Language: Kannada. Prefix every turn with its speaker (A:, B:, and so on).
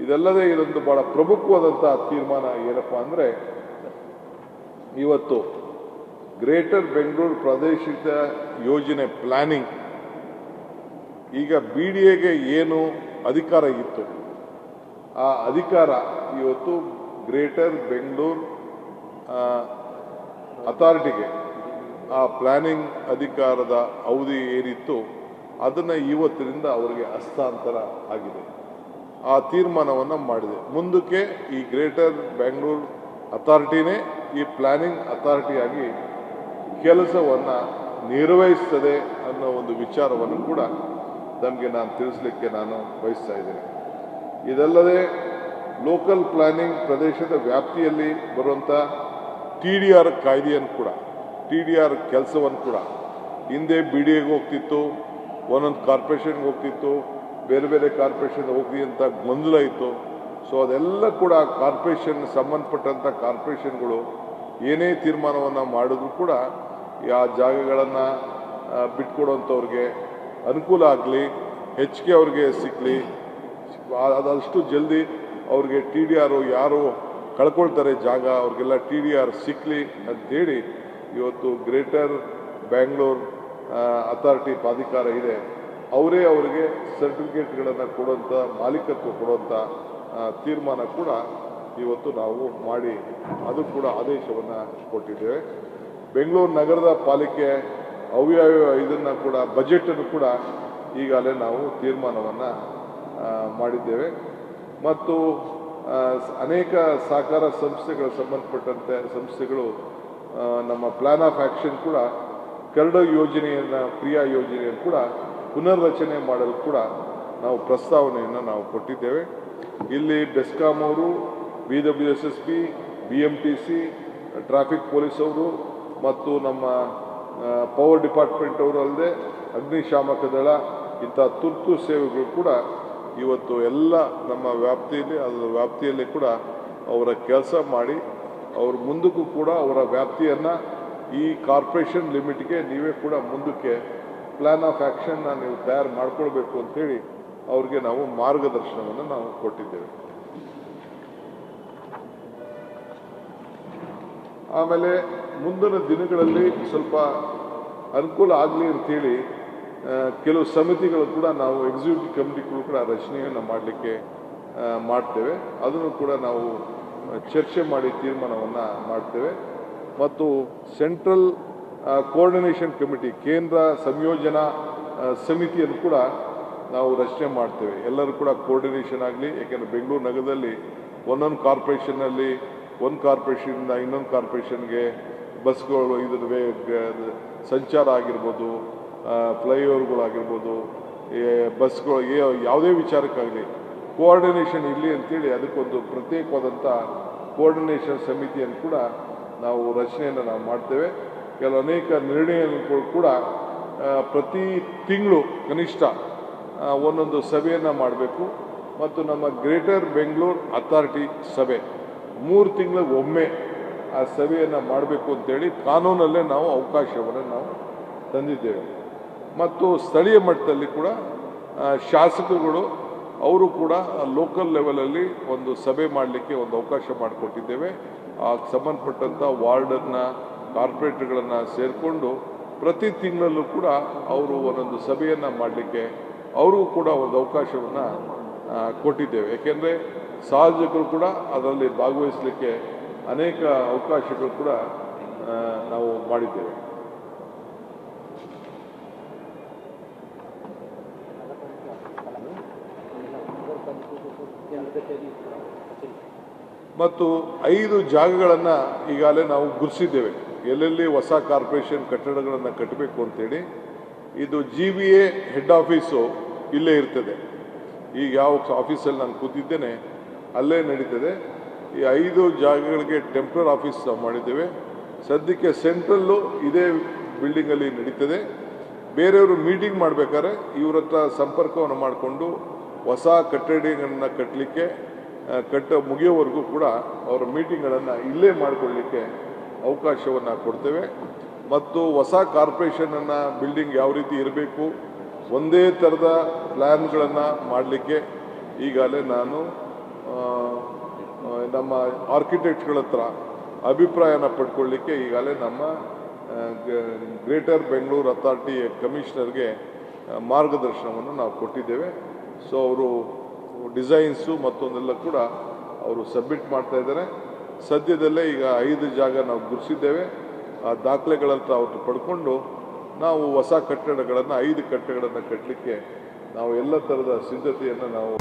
A: ಇದಲ್ಲದೆ ಇದೊಂದು ಬಹಳ ಪ್ರಮುಖವಾದಂತಹ ತೀರ್ಮಾನ ಏನಪ್ಪ ಅಂದರೆ, ಇವತ್ತು ಗ್ರೇಟರ್ ಬೆಂಗಳೂರು ಪ್ರಾದೇಶಿಕ ಯೋಜನೆ ಪ್ಲಾನಿಂಗ್, ಈಗ ಬಿ ಡಿ ಎಗೆ ಏನು ಅಧಿಕಾರ ಇತ್ತು, ಆ ಅಧಿಕಾರ ಇವತ್ತು ಗ್ರೇಟರ್ ಬೆಂಗಳೂರು ಅಥಾರಿಟಿಗೆ, ಆ ಪ್ಲಾನಿಂಗ್ ಅಧಿಕಾರದ ಅವಧಿ ಏನಿತ್ತು, ಅದನ್ನು ಇವತ್ತಿನಿಂದ ಅವರಿಗೆ ಹಸ್ತಾಂತರ ಆಗಿದೆ. ಆ ತೀರ್ಮಾನವನ್ನು ಮಾಡಿದೆ. ಮುಂದಕ್ಕೆ ಈ ಗ್ರೇಟರ್ ಬೆಂಗಳೂರು ಅಥಾರಿಟಿನೇ ಈ ಪ್ಲಾನಿಂಗ್ ಅಥಾರಿಟಿಯಾಗಿ ಕೆಲಸವನ್ನು ನಿರ್ವಹಿಸ್ತದೆ ಅನ್ನೋ ಒಂದು ವಿಚಾರವನ್ನು ಕೂಡ ನಮಗೆ ನಾನು ತಿಳಿಸ್ಲಿಕ್ಕೆ ನಾನು ಬಯಸ್ತಾ ಇದ್ದೇನೆ. ಇದಲ್ಲದೆ ಲೋಕಲ್ ಪ್ಲಾನಿಂಗ್ ಪ್ರದೇಶದ ವ್ಯಾಪ್ತಿಯಲ್ಲಿ ಬರುವಂಥ ಟಿ ಡಿ ಆರ್ ಕಾಯ್ದೆಯನ್ನು ಕೂಡ, ಟಿ ಡಿ ಆರ್ ಕೆಲಸವನ್ನು ಕೂಡ ಹಿಂದೆ ಬಿ ಡಿ ಎಗೆ ಹೋಗ್ತಿತ್ತು, ಒಂದೊಂದು ಕಾರ್ಪೊರೇಷನ್ಗೆ ಹೋಗ್ತಿತ್ತು ಬೇರೆ ಬೇರೆ ಕಾರ್ಪೊರೇಷನ್ ಹೋಗಿ ಅಂತ ಗೊಂದಲ ಇತ್ತು. ಸೊ ಅದೆಲ್ಲ ಕೂಡ ಕಾರ್ಪೊರೇಷನ್ ಸಂಬಂಧಪಟ್ಟಂಥ ಕಾರ್ಪೊರೇಷನ್ಗಳು ಏನೇ ತೀರ್ಮಾನವನ್ನು ಮಾಡಿದ್ರು ಕೂಡ ಆ ಜಾಗಗಳನ್ನು ಬಿಟ್ಕೊಡೋಂಥವ್ರಿಗೆ ಅನುಕೂಲ ಆಗಲಿ, ಹೆಚ್ಚಿಗೆ ಅವ್ರಿಗೆ ಸಿಕ್ಕಲಿ ಅದಷ್ಟು ಜಲ್ದಿ ಅವ್ರಿಗೆ ಟಿ ಡಿ ಆರು ಯಾರು ಕಳ್ಕೊಳ್ತಾರೆ ಜಾಗ, ಅವ್ರಿಗೆಲ್ಲ ಟಿ ಡಿ ಆರ್ ಸಿಕ್ಕಲಿ ಅಂತೇಳಿ ಇವತ್ತು ಗ್ರೇಟರ್ ಬ್ಯಾಂಗ್ಳೂರ್ ಅಥಾರಿಟಿ ಪ್ರಾಧಿಕಾರ ಇದೆ. ಅವರೇ ಅವರಿಗೆ ಸರ್ಟಿಫಿಕೇಟ್ಗಳನ್ನು ಕೊಡುವಂಥ ಮಾಲೀಕತ್ವ ಕೊಡುವಂಥ ತೀರ್ಮಾನ ಕೂಡ ಇವತ್ತು ನಾವು ಮಾಡಿ, ಅದು ಕೂಡ ಆದೇಶವನ್ನು ಕೊಟ್ಟಿದ್ದೇವೆ. ಬೆಂಗಳೂರು ನಗರದ ಪಾಲಿಕೆ ಅವ್ಯಾವ ಇದನ್ನು ಕೂಡ ಬಜೆಟನ್ನು ಕೂಡ ಈಗಾಗಲೇ ನಾವು ತೀರ್ಮಾನವನ್ನು ಮಾಡಿದ್ದೇವೆ. ಮತ್ತು ಅನೇಕ ಸಹಕಾರ ಸಂಸ್ಥೆಗಳ ಸಂಬಂಧಪಟ್ಟಂತೆ ಸಂಸ್ಥೆಗಳು ನಮ್ಮ ಪ್ಲಾನ್ ಆಫ್ ಆ್ಯಕ್ಷನ್ ಕೂಡ, ಕರಡು ಯೋಜನೆಯನ್ನು, ಕ್ರಿಯಾ ಯೋಜನೆಯನ್ನು ಕೂಡ ಪುನರ್ರಚನೆ ಮಾಡಲು ಕೂಡ ನಾವು ಪ್ರಸ್ತಾವನೆಯನ್ನು ನಾವು ಕೊಟ್ಟಿದ್ದೇವೆ. ಇಲ್ಲಿ ಬೆಸ್ಕಾಂ ಅವರು B W S S P B M T C traffic police ಅವರು ಮತ್ತು ನಮ್ಮ ಪವರ್ ಡಿಪಾರ್ಟ್ಮೆಂಟ್ ಅವರು ಅಲ್ಲದೆ ಅಗ್ನಿಶಾಮಕ ದಳ ಇಂಥ ತುರ್ತು ಸೇವೆಗಳು ಕೂಡ ಇವತ್ತು ಎಲ್ಲ ನಮ್ಮ ವ್ಯಾಪ್ತಿಯಲ್ಲಿ, ಅದರ ವ್ಯಾಪ್ತಿಯಲ್ಲಿ ಕೂಡ ಅವರ ಕೆಲಸ ಮಾಡಿ, ಅವ್ರ ಮುಂದಕ್ಕೂ ಕೂಡ ಅವರ ವ್ಯಾಪ್ತಿಯನ್ನು ಈ ಕಾರ್ಪೊರೇಷನ್ ಲಿಮಿಟ್ಗೆ ನೀವೇ ಕೂಡ ಮುಂದಕ್ಕೆ ಪ್ಲಾನ್ ಆಫ್ ಆ್ಯಕ್ಷನ್ನ ನೀವು ತಯಾರು ಮಾಡ್ಕೊಳ್ಬೇಕು ಅಂತೇಳಿ ಅವ್ರಿಗೆ ನಾವು ಮಾರ್ಗದರ್ಶನವನ್ನು ನಾವು ಕೊಟ್ಟಿದ್ದೇವೆ. ಆಮೇಲೆ ಮುಂದಿನ ದಿನಗಳಲ್ಲಿ ಸ್ವಲ್ಪ ಅನುಕೂಲ ಆಗಲಿ ಅಂತೇಳಿ ಕೆಲವು ಸಮಿತಿಗಳು ಕೂಡ ನಾವು ಎಕ್ಸಿಕ್ಯೂಟಿವ್ ಕಮಿಟಿಗಳು ಕೂಡ ರಚನೆಯನ್ನು ಮಾಡಲಿಕ್ಕೆ ಮಾಡ್ತೇವೆ. ಅದನ್ನು ಕೂಡ ನಾವು ಚರ್ಚೆ ಮಾಡಿ ತೀರ್ಮಾನವನ್ನು ಮಾಡ್ತೇವೆ. ಮತ್ತು ಸೆಂಟ್ರಲ್ ಕೋಆರ್ಡಿನೇಷನ್ ಕಮಿಟಿ ಕೇಂದ್ರ ಸಂಯೋಜನಾ ಸಮಿತಿಯನ್ನು ಕೂಡ ನಾವು ರಚನೆ ಮಾಡ್ತೇವೆ. ಎಲ್ಲರೂ ಕೂಡ ಕೋಆರ್ಡಿನೇಷನ್ ಆಗಲಿ ಯಾಕೆಂದರೆ ಬೆಂಗಳೂರು ನಗರದಲ್ಲಿ ಒಂದೊಂದು ಕಾರ್ಪೊರೇಷನ್ನಲ್ಲಿ ಒಂದು ಕಾರ್ಪೊರೇಷನಿಂದ ಇನ್ನೊಂದು ಕಾರ್ಪೊರೇಷನ್ಗೆ ಬಸ್ಗಳು ಇದರ ಸಂಚಾರ ಆಗಿರ್ಬೋದು ಫ್ಲೈಓವರ್ಗಳಾಗಿರ್ಬೋದು ಬಸ್ಗಳು ಯಾವುದೇ ವಿಚಾರಕ್ಕಾಗಲಿ ಕೋಆರ್ಡಿನೇಷನ್ ಇರಲಿ ಅಂತೇಳಿ ಅದಕ್ಕೊಂದು ಪ್ರತ್ಯೇಕವಾದಂಥ ಕೋಆರ್ಡಿನೇಷನ್ ಸಮಿತಿಯನ್ನು ಕೂಡ ನಾವು ರಚನೆಯನ್ನು ನಾವು ಮಾಡ್ತೇವೆ. ಕೆಲವು ಅನೇಕ ನಿರ್ಣಯಗಳು ಕೂಡ ಪ್ರತಿ ತಿಂಗಳು ಕನಿಷ್ಠ ಒಂದೊಂದು ಸಭೆಯನ್ನು ಮಾಡಬೇಕು. ಮತ್ತು ನಮ್ಮ ಗ್ರೇಟರ್ ಬೆಂಗಳೂರು ಅಥಾರಿಟಿ ಸಭೆ, ಮೂರು ತಿಂಗಳಿಗೆ ಒಮ್ಮೆ ಆ ಸಭೆಯನ್ನು ಮಾಡಬೇಕು ಅಂತೇಳಿ ಕಾನೂನಲ್ಲೇ ನಾವು ಅವಕಾಶವನ್ನು ನಾವು ತಂದಿದ್ದೇವೆ. ಮತ್ತು ಸ್ಥಳೀಯ ಮಟ್ಟದಲ್ಲಿ ಕೂಡ ಶಾಸಕರುಗಳು, ಅವರು ಕೂಡ ಲೋಕಲ್ ಲೆವೆಲಲ್ಲಿ ಒಂದು ಸಭೆ ಮಾಡಲಿಕ್ಕೆ ಒಂದು ಅವಕಾಶ ಮಾಡಿಕೊಟ್ಟಿದ್ದೇವೆ. ಆ ಸಂಬಂಧಪಟ್ಟಂಥ ವಾರ್ಡನ್ನು ಕಾರ್ಪೊರೇಟರ್ಗಳನ್ನು ಸೇರಿಕೊಂಡು ಪ್ರತಿ ತಿಂಗಳಲ್ಲೂ ಕೂಡ ಅವರು ಒಂದೊಂದು ಸಭೆಯನ್ನು ಮಾಡಲಿಕ್ಕೆ ಅವರಿಗೂ ಕೂಡ ಒಂದು ಅವಕಾಶವನ್ನು ಕೊಟ್ಟಿದ್ದೇವೆ. ಏಕೆಂದರೆ ಸಾರ್ವಜನಿಕರು ಕೂಡ ಅದರಲ್ಲಿ ಭಾಗವಹಿಸಲಿಕ್ಕೆ ಅನೇಕ ಅವಕಾಶಗಳು ಕೂಡ ನಾವು ಮಾಡಿದ್ದೇವೆ. ಮತ್ತು ಐದು ಜಾಗಗಳನ್ನು ಈಗಾಗಲೇ ನಾವು ಗುರುತಿಸಿದ್ದೇವೆ. ಎಲ್ಲೆಲ್ಲಿ ಹೊಸ ಕಾರ್ಪೊರೇಷನ್ ಕಟ್ಟಡಗಳನ್ನು ಕಟ್ಟಬೇಕು ಅಂತೇಳಿ ಇದು G B A head office ಇಲ್ಲೇ ಇರ್ತದೆ. ಈಗ ಯಾವ ಆಫೀಸಲ್ಲಿ ನಾನು ಕೂತಿದ್ದೇನೆ, ಅಲ್ಲೇ ನಡೀತದೆ. ಈ ಐದು ಜಾಗಗಳಿಗೆ ಟೆಂಪ್ರರ್ ಆಫೀಸ್ ಮಾಡಿದ್ದೇವೆ. ಸದ್ಯಕ್ಕೆ ಸೆಂಟ್ರಲ್ಲು ಇದೇ ಬಿಲ್ಡಿಂಗಲ್ಲಿ ನಡೀತದೆ. ಬೇರೆಯವರು ಮೀಟಿಂಗ್ ಮಾಡಬೇಕಾದ್ರೆ ಇವ್ರ ಹತ್ರ ಸಂಪರ್ಕವನ್ನು ಮಾಡಿಕೊಂಡು ಹೊಸ ಕಟ್ಟಡಗಳನ್ನು ಕಟ್ಟಲಿಕ್ಕೆ ಕಟ್ಟ ಮುಗಿಯೋವರೆಗೂ ಕೂಡ ಅವರ ಮೀಟಿಂಗ್ಗಳನ್ನು ಇಲ್ಲೇ ಮಾಡಿಕೊಳ್ಳಿಕ್ಕೆ ಅವಕಾಶವನ್ನು ಕೊಡ್ತೇವೆ. ಮತ್ತು ಹೊಸ ಕಾರ್ಪೊರೇಷನನ್ನು ಬಿಲ್ಡಿಂಗ್ ಯಾವ ರೀತಿ ಇರಬೇಕು, ಒಂದೇ ಥರದ ಪ್ಲ್ಯಾನ್ಗಳನ್ನು ಮಾಡಲಿಕ್ಕೆ ಈಗಾಗಲೇ ನಾನು ನಮ್ಮ ಆರ್ಕಿಟೆಕ್ಟ್ಗಳ ಹತ್ರ ಅಭಿಪ್ರಾಯನ ಪಡ್ಕೊಳ್ಳಿಕ್ಕೆ ಈಗಾಗಲೇ ನಮ್ಮ ಗ್ರೇಟರ್ ಬೆಂಗಳೂರು ಅಥಾರಿಟಿ ಕಮಿಷನರ್ಗೆ ಮಾರ್ಗದರ್ಶನವನ್ನು ನಾವು ಕೊಟ್ಟಿದ್ದೇವೆ. ಸೊ, ಅವರು ಡಿಸೈನ್ಸು ಮತ್ತೊಂದೆಲ್ಲ ಕೂಡ ಅವರು ಸಬ್ಮಿಟ್ ಮಾಡ್ತಾ ಇದ್ದಾರೆ. ಸದ್ಯದಲ್ಲೇ ಈಗ ಐದು ಜಾಗ ನಾವು ಗುರುತಿಸಿದ್ದೇವೆ. ಆ ದಾಖಲೆಗಳಂತ ಅವ್ರು ಪಡ್ಕೊಂಡು ನಾವು ಹೊಸ ಕಟ್ಟಡಗಳನ್ನು, ಐದು ಕಟ್ಟಡಗಳನ್ನು ಕಟ್ಟಲಿಕ್ಕೆ ನಾವು ಎಲ್ಲ ಥರದ ಸಿದ್ಧತೆಯನ್ನು ನಾವು